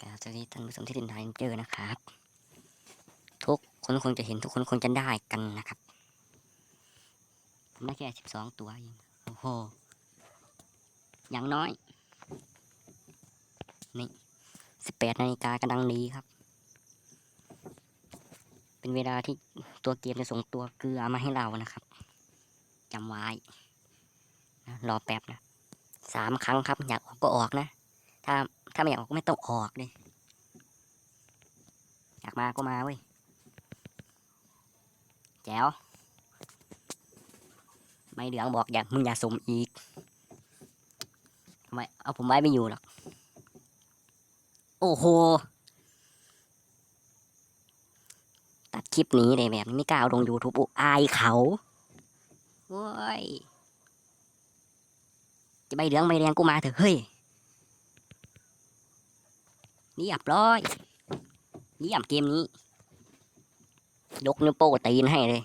กราบสวัสดีท่านผู้ชมที่ติดตามเจอนะครับ ทุกคนคงจะเห็นทุกคนคงจะได้กันนะครับผมได้แค่สิบสองตัวเองโอ้โหอย่างน้อย นี่สิบแปดนาฬิกากำลังดีครับ เป็นเวลาที่ตัวเกมจะส่งตัวเกลือมาให้เรานะครับจำไว้รอแป๊บนะสามครั้งครับ อยากออกก็ออกนะ ถ้า ถ้าไม่อยากออกก็ไม่ต้องออกเลยอยากมาก็มาเว้ยแจ๋วไม่เหลืองบอกอยากมึงอย่าสมอีกทำไมเอาผมไว้ไม่อยู่หรอก โอ้โห ตัดคลิปนี้เลยแบบไม่กล้าเอาลง YouTube อุอายเขาโว้ยจะใบเหลืองใบแดงกูมาเถอะเฮ้ย เรียบร้อยเยี่ยมเกมนี้ ยกนิ้วโป้ตีนให้เลย